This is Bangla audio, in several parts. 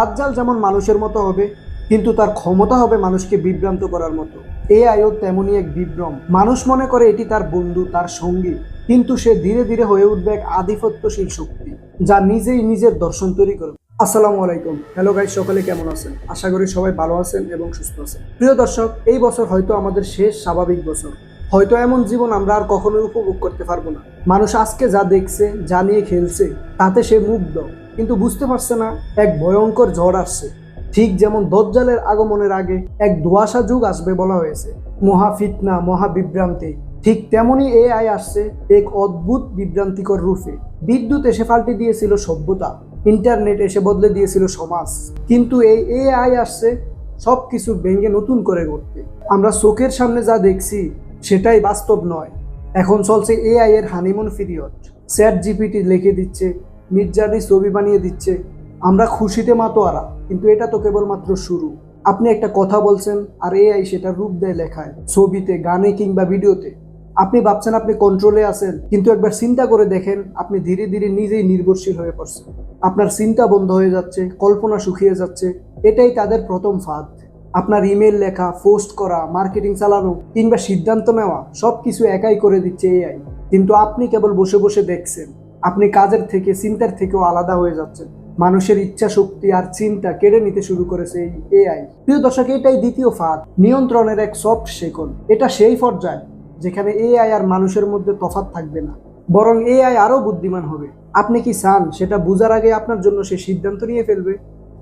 দাজ্জাল যেমন মানুষের মতো হবে, কিন্তু তার ক্ষমতা হবে মানুষকে বিভ্রান্ত করার মতো। এ আয়ও তেমনই এক বিভ্রম। মানুষ মনে করে এটি তার বন্ধু, তার সঙ্গী, কিন্তু সে ধীরে ধীরে হয়ে উঠবে এক আধিপত্যশীল শক্তি, যা নিজেই নিজের দর্শন তৈরি করবে। আসসালামু আলাইকুম। হ্যালো গাইজ সকলে কেমন আছেন? আশা করি সবাই ভালো আছেন এবং সুস্থ আছেন। প্রিয় দর্শক, এই বছর হয়তো আমাদের শেষ স্বাভাবিক বছর। হয়তো এমন জীবন আমরা আর কখনোই উপভোগ করতে পারব না। মানুষ আজকে যা দেখছে, যা নিয়ে খেলছে, তাতে সে মুগ্ধ। কিন্তু বুঝতে পারছে না, এক ভয়ঙ্কর ঝড় আসছে। ঠিক যেমন দজ্জালের আগমনের আগে এক ধোয়াশা যুগ আসবে বলা হয়েছে, মহা ফিতনা, মহা বিভ্রান্তি। ঠিক তেমনই এআই আসছে এক অদ্ভুত বিভ্রান্তিকর রূপে। বিদ্যুৎ এসে পাল্টে দিয়েছিল সভ্যতা, ইন্টারনেট এসে বদলে দিয়েছিল সমাজ। কিন্তু এই এআই আসছে সব কিছু ভেঙে নতুন করে করতে আমরা চোখের সামনে যা দেখছি, সেটাই বাস্তব নয়। এখন চলছে এআই এর হানিমুন পিরিয়ড স্যাট জিপিটি লিখে দিচ্ছে মির্জারি ছবি বানিয়ে দিচ্ছে। আমরা খুশিতে মাতোয়ারা, কিন্তু এটা তো কেবলমাত্র শুরু। আপনি একটা কথা বলছেন, আর এআই সেটা রূপ দেয় লেখায়, ছবিতে, গানে কিংবা ভিডিওতে। আপনি ভাবছেন আপনি কন্ট্রোলে আছেন, কিন্তু একবার চিন্তা করে দেখেন, আপনি ধীরে ধীরে নিজেই নির্ভরশীল হয়ে পড়ছেন। আপনার চিন্তা বন্ধ হয়ে যাচ্ছে, কল্পনা শুকিয়ে যাচ্ছে, এটাই তাদের প্রথম ফাঁদ। আপনার ইমেল লেখা, পোস্ট করা, মার্কেটিং চালানো, কিংবা সিদ্ধান্ত নেওয়া সব কিছু একাই করে দিচ্ছে এআই। কিন্তু আপনি কেবল বসে বসে দেখছেন। আপনি কাজের থেকে, চিন্তার থেকেও আলাদা হয়ে যাচ্ছেন। মানুষের ইচ্ছা শক্তি আর চিন্তা কেড়ে নিতে শুরু করেছে এই এআই প্রিয় দর্শক, এটাই দ্বিতীয় ফাঁদ, নিয়ন্ত্রণের এক সফট শেকল এটা সেই পর্যায় যেখানে এআই আর মানুষের মধ্যে তফাৎ থাকবে না। বরং এআই আরও বুদ্ধিমান হবে। আপনি কি চান সেটা বুঝার আগে আপনার জন্য সে সিদ্ধান্ত নিয়ে ফেলবে?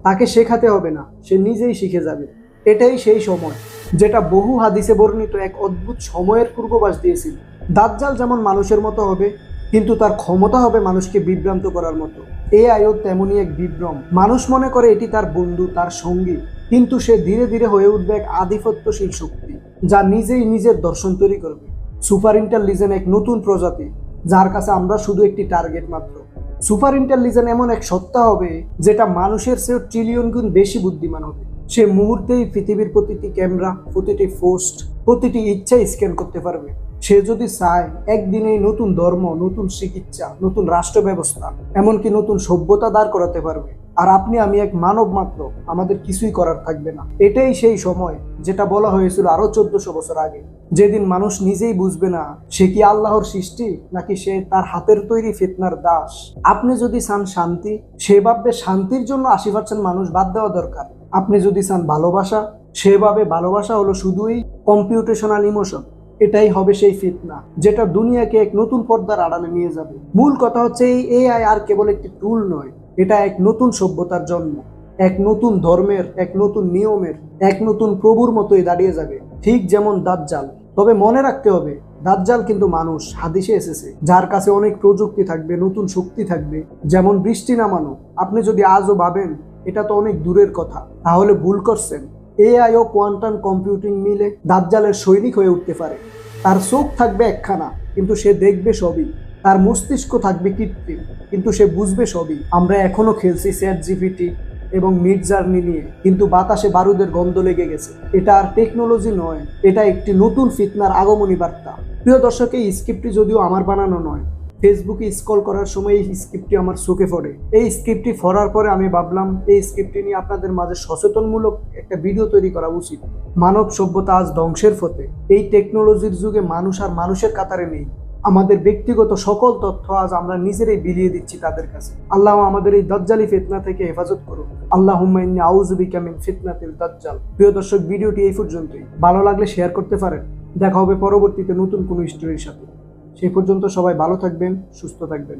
তাকে শেখাতে হবে না, সে নিজেই শিখে যাবে। এটাই সেই সময়, যেটা বহু হাদিসে বর্ণিত এক অদ্ভুত সময়ের পূর্ববাস দিয়েছিল। দাজ্জাল যেমন মানুষের মতো হবে কিন্তু তার ক্ষমতা হবে মানুষকে বিভ্রান্ত করার মতো। এ আয়ও তেমনই এক বিভ্রম। মানুষ মনে করে এটি তার বন্ধু, তার সঙ্গী। কিন্তু সে ধীরে ধীরে হয়ে উঠবে এক আধিপত্যশীল শক্তি, যা নিজেই নিজের দর্শন তৈরি করবে। সুপার ইন্টেলিজেন্ট এক নতুন প্রজাতি, যার কাছে আমরা শুধু একটি টার্গেট মাত্র। সুপার ইন্টেলিজেন্ট এমন এক সত্তা হবে, যেটা মানুষের চেয়েও ট্রিলিয়ন গুণ বেশি বুদ্ধিমান হবে। সে মুহূর্তেই পৃথিবীর প্রতিটি ক্যামেরা, প্রতিটি পোস্ট, প্রতিটি ইচ্ছা স্ক্যান করতে পারবে। সে যদি চায় একদিনেই নতুন ধর্ম, নতুন চিকিৎসা, নতুন রাষ্ট্র ব্যবস্থা এমনকি নতুন সভ্যতা দাঁড় করাতে পারবে। আর আপনি, আমি এক মানব মাত্র, আমাদের কিছুই করার থাকবে না। এটাই সেই সময় যেটা বলা হয়েছিল আরও চোদ্দশো বছর আগে। যেদিন মানুষ নিজেই বুঝবে না, সে কি আল্লাহর সৃষ্টি, নাকি সে তার হাতের তৈরি ফিতনার দাস? আপনি যদি চান শান্তি, সে ভাববে শান্তির জন্য আশি পার্সেন্ট মানুষ বাদ দেওয়া দরকার। আপনি যদি চান ভালোবাসা সেভাবে ভালোবাসা হলো শুধুই কম্পিউটেশনাল ইমোশন এটাই হবে সেই ফিতনা, যেটা দুনিয়াকে এক নতুন পর্দার আড়ালে নিয়ে যাবে। মূল কথা হচ্ছে এই এআই আর কেবল একটি টুল নয়, এটা এক নতুন সভ্যতার জন্ম, এক নতুন ধর্মের, এক নতুন নিয়মের, এক নতুন প্রভুর মতোই দাঁড়িয়ে যাবে, ঠিক যেমন দাজ্জাল। তবে মনে রাখতে হবে, দাজ্জাল কিন্তু মানুষ, হাদিসে এসেছে, যার কাছে অনেক প্রযুক্তি থাকবে, নতুন শক্তি থাকবে, যেমন বৃষ্টি নামানো। আপনি যদি আজও ভাবেন, এটা তো অনেক দূরের কথা, তাহলে ভুল করছেন। এআই ও কোয়ান্টাম কম্পিউটিং মিলে দাজ্জালের সৈনিক হয়ে উঠতে পারে। তার চোখ থাকবে একখানা, কিন্তু সে দেখবে সবই। তার মস্তিষ্ক থাকবে কৃত্রিম, কিন্তু সে বুঝবে সবই। আমরা এখনও খেলছি স্যাট জিপিটি এবং মিড জার্নি নিয়ে, কিন্তু বাতাসে বারুদের গন্ধ লেগে গেছে। এটা আর টেকনোলজি নয়, এটা একটি নতুন ফিতনার আগমনী বার্তা। প্রিয় দর্শক, এই স্ক্রিপ্টটি যদিও আমার বানানো নয় ফেসবুকে স্ক্রল করার সময় এই স্ক্রিপ্টটি আমার চোখে পড়ে। এই স্ক্রিপ্টটি পড়ার পরে আমি ভাবলাম, এই স্ক্রিপ্টটি নিয়ে আপনাদের মাঝে সচেতনমূলক একটা ভিডিও তৈরি করা উচিত। মানব সভ্যতা আজ ধ্বংসের পথে। এই টেকনোলজির যুগে মানুষ আর মানুষের কাতারে নেই। আমাদের ব্যক্তিগত সকল তথ্য আজ আমরা নিজেরাই বিলিয়ে দিচ্ছি তাদের কাছে। আল্লাহ আমাদের এই দজ্জালি ফিতনা থেকে হেফাজত করুন আল্লাহ হুম্মাইনি আউজুবিকা মিন ফিতনাতিল দজ্জাল। প্রিয় দর্শক ভিডিওটি এই পর্যন্তই। ভালো লাগলে শেয়ার করতে পারেন। দেখা হবে পরবর্তীতে নতুন কোনো স্টোরির সাথে। সেই পর্যন্ত সবাই ভালো থাকবেন, সুস্থ থাকবেন।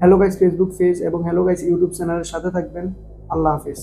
হ্যালো গাইজ ফেসবুক পেজ এবং হ্যালো গাইজ ইউটিউব চ্যানেলের সাথে থাকবেন। আল্লাহ হাফিজ।